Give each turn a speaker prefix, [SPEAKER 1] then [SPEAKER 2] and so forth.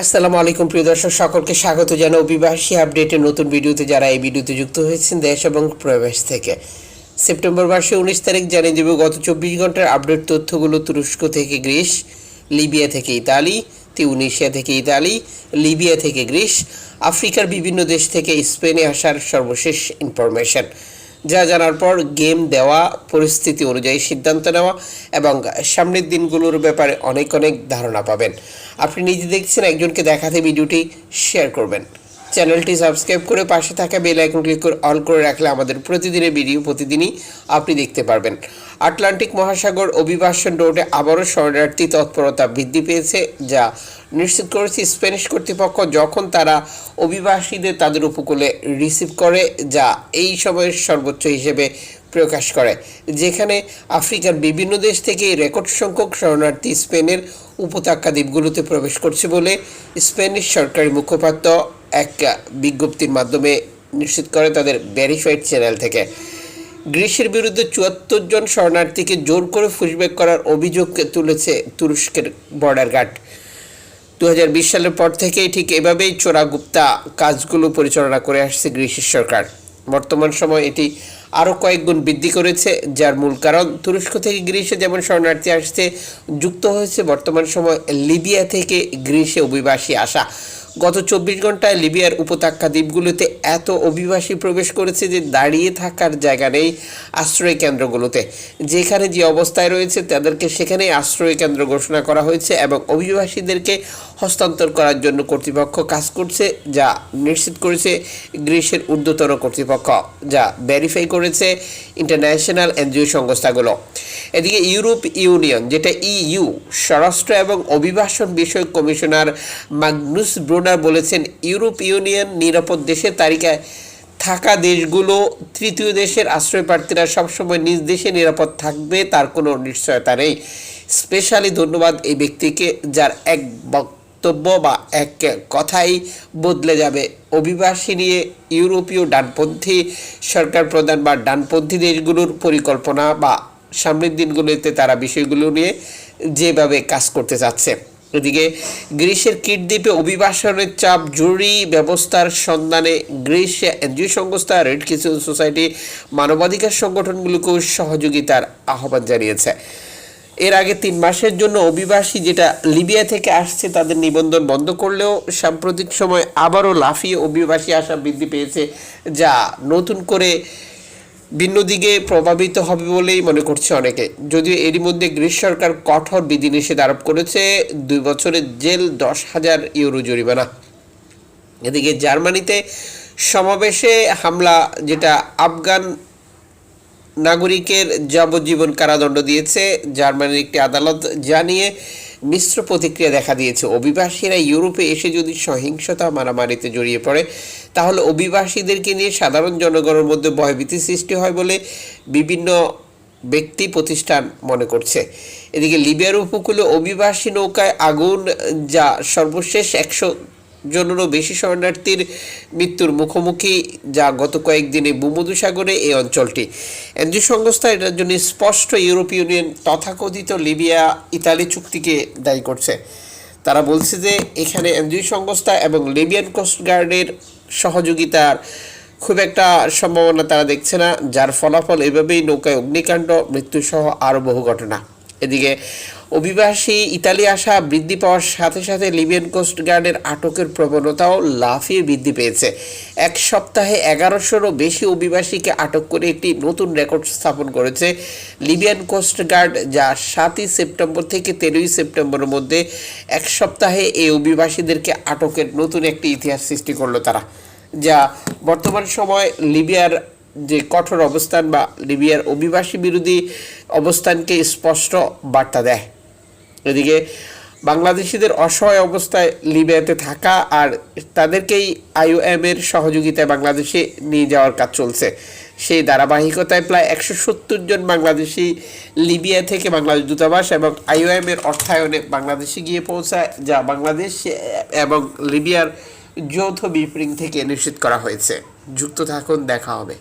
[SPEAKER 1] আসসালামু আলাইকুম, প্রিয় দর্শক, সকলকে স্বাগত জানাই অভিবাসী আপডেটের নতুন ভিডিওতে যারা এই ভিডিওতে যুক্ত হয়েছেন দেশ এবং প্রবেশ থেকে। সেপ্টেম্বর মাসে উনিশ তারিখ জানিয়ে দেব, গত চব্বিশ ঘণ্টার আপডেট তথ্যগুলো তুরস্ক থেকে গ্রিস, লিবিয়া থেকে ইতালি, তিউনিশিয়া থেকে ইতালি, লিবিয়া থেকে গ্রিস, আফ্রিকার বিভিন্ন দেশ থেকে স্পেনে আসার সর্বশেষ ইনফরমেশন। যা জানার পর গেম দেওয়া, পরিস্থিতি অনুযায়ী সিদ্ধান্ত নেওয়া এবং সামনের দিনগুলোর ব্যাপারে অনেক অনেক ধারণা পাবেন। আপনি নিজে দেখছেন, একজনকে দেখাতে ভিডিওটি শেয়ার করবেন। চ্যানেলটি সাবস্ক্রাইব করে পাশে থাকা বেল আইকন ক্লিক করে অল করে রাখলে আমাদের প্রতিদিনের ভিডিও প্রতিদিনই আপনি দেখতে পারবেন। আটলান্টিক মহাসাগর অভিবাসন রোডে আবারও শরণার্থী তৎপরতা বৃদ্ধি পেয়েছে, যা নিশ্চিত করেছে স্প্যানিশ কর্তৃপক্ষ যখন তারা অভিবাসীদের তাদের উপকূলে রিসিভ করে, যা এই সময়ের সর্বোচ্চ হিসেবে প্রকাশ করে, যেখানে আফ্রিকার বিভিন্ন দেশ থেকে রেকর্ড সংখ্যক শরণার্থী স্পেনের উপত্যকা দ্বীপগুলোতে প্রবেশ করছে বলে স্প্যানিশ সরকারি মুখপাত্র এক বিজ্ঞপ্তির মাধ্যমে নিশ্চিত করে তাদের ভেরিফাইড চ্যানেল থেকে। গ্রিসের বিরুদ্ধে চুয়াত্তর জন শরণার্থীকে জোর করে ফুসব্যাক করার অভিযোগ তুলেছে তুরস্কের বর্ডার গার্ড। দু হাজার বিশ সালের পর থেকেই ঠিক এভাবেই চোরাগুপ্তা কাজগুলো পরিচালনা করে আসছে গ্রিসের সরকার। বর্তমান সময় এটি আরও কয়েকগুণ বৃদ্ধি করেছে, যার মূল কারণ তুরস্ক থেকে গ্রিসে যেমন শরণার্থী আসতে যুক্ত হয়েছে বর্তমান সময় লিবিয়া থেকে গ্রিসে অভিবাসী আসা। গত চব্বিশ ঘন্টায় লিবিয়ার উপত্যকা দ্বীপগুলোতে এত অভিবাসী প্রবেশ করেছে যে দাঁড়িয়ে থাকার জায়গা নেই আশ্রয় কেন্দ্রগুলোতে। যেখানে যে অবস্থায় রয়েছে, তাদেরকে সেখানেই আশ্রয় কেন্দ্র ঘোষণা করা হয়েছে এবং অভিবাসীদেরকে হস্তান্তর করার জন্য কর্তৃপক্ষ কাজ করছে, যা নিশ্চিত করেছে গ্রিসের ঊর্ধ্বতন কর্তৃপক্ষ, যা ভেরিফাই করেছে ইন্টারন্যাশনাল এনজিও সংস্থাগুলো। এদিকে ইউরোপ ইউনিয়ন, যেটা ইইউ, স্বরাষ্ট্র এবং অভিবাসন বিষয়ক কমিশনার মাগনুস ব্রুনার বলেছেন, ইউরোপ ইউনিয়ন নিরাপদ দেশের তালিকায় থাকা দেশগুলো তৃতীয় দেশের আশ্রয় প্রার্থীরা সবসময় নিজ দেশে নিরাপদ থাকবে, তার কোনো নিশ্চয়তা নেই। স্পেশালি ধন্যবাদ এই ব্যক্তিকে, যার এক বক্তব্য বা এক কথাই বদলে যাবে। অভিবাসী নিয়ে ইউরোপীয় ডানপন্থী সরকার প্রধান বা ডানপন্থী দেশগুলোর পরিকল্পনা বা সামনের দিনগুলোতে তারা বিষয়গুলো নিয়ে যেভাবে কাজ করতে চাচ্ছে। এদিকে গ্রিসের কিটদ্বীপে অভিবাসনের চাপ, জরুরি ব্যবস্থার সন্ধানে গ্রিস এনজিও সংস্থা, রেড কিচেন সোসাইটি, মানবাধিকার সংগঠনগুলোকেও সহযোগিতার আহ্বান জানিয়েছে। এর আগে তিন মাসের জন্য অভিবাসী যেটা লিবিয়া থেকে আসছে তাদের নিবন্ধন বন্ধ করলেও সাম্প্রতিক সময় আবারও লাফিয়ে অভিবাসী আসা বৃদ্ধি পেয়েছে, যা নতুন করে ভিন্ন দিকে প্রভাবিত হবে বলেই মনে করছে অনেকে। যদিও এরই মধ্যে গ্রিস সরকার কঠোর বিধিনিষেধ আরোপ করেছে, দুই বছরের জেল দশ হাজার ইউরো জরিমানা। এদিকে জার্মানিতে সমাবেশে হামলা, যেটা আফগান নাগরিকের যাবজ্জীবন কারাদণ্ড দিয়েছে। জার্মানির একটি আদালত জানিয়ে মিশ্র প্রতিক্রিয়া দেখা দিয়েছে। অভিবাসীরা ইউরোপে এসে যদি সহিংসতা মারামারিতে জড়িয়ে পড়ে, তাহলে অভিবাসীদেরকে নিয়ে সাধারণ জনগণের মধ্যে ভয়ভীতি সৃষ্টি হয় বলে বিভিন্ন ব্যক্তি প্রতিষ্ঠান মনে করছে। এদিকে লিবিয়ার উপকূলে অভিবাসী নৌকায় আগুন, যা সর্বশেষ একশো জনেরও বেশি শরণার্থীর মৃত্যুর মুখোমুখি যা গত কয়েকদিনে ভূমধুসাগরে এই অঞ্চলটি। এনজিও সংস্থা এটার জন্য স্পষ্ট ইউরোপীয় ইউনিয়ন তথাকথিত লিবিয়া, ইতালি চুক্তিকে দায়ী করছে। তারা বলছে যে এখানে এনজিও সংস্থা এবং লিবিয়ান কোস্টগার্ডের সহযোগিতার খুব একটা সম্ভাবনা তারা দেখছে না, যার ফলাফল এভাবেই নৌকায় অগ্নিকাণ্ড, মৃত্যুসহ আরও বহু ঘটনা। এদিকে অভিবাসী ইতালি আসা বৃদ্ধি পাওয়ার সাথে সাথে লিবিয়ান কোস্ট গার্ডের আটকের প্রবণতাও লাফিয়ে বৃদ্ধি পেয়েছে। এক সপ্তাহে এগারোশোরও বেশি অভিবাসীকে আটক করে একটি নতুন রেকর্ড স্থাপন করেছে লিবিয়ান কোস্ট গার্ড, যা সাতই সেপ্টেম্বর থেকে তেরোই সেপ্টেম্বরের মধ্যে এক সপ্তাহে এই অভিবাসীদেরকে আটকের নতুন একটি ইতিহাস সৃষ্টি করল তারা, যা বর্তমান সময় লিবিয়ার যে কঠোর অবস্থান বা লিবিয়ার অভিবাসী বিরোধী অবস্থানকে স্পষ্ট বার্তা দেয়। এদিকে বাংলাদেশিদের অসহায় অবস্থায় লিবিয়াতে থাকা আর তাদেরকেই আইওএম এর সহযোগিতায় বাংলাদেশে নিয়ে যাওয়ার কাজ চলছে। সেই ধারাবাহিকতায় প্রায় একশো সত্তর জন বাংলাদেশি লিবিয়া থেকে বাংলাদেশ দূতাবাস এবং আইওএম এর অর্থায়নে বাংলাদেশে গিয়ে পৌঁছায়, যা বাংলাদেশ এবং লিবিয়ার যৌথ বিপ্রিং থেকে নিশ্চিত করা হয়েছে। যুক্ত থাকুন, দেখা হবে।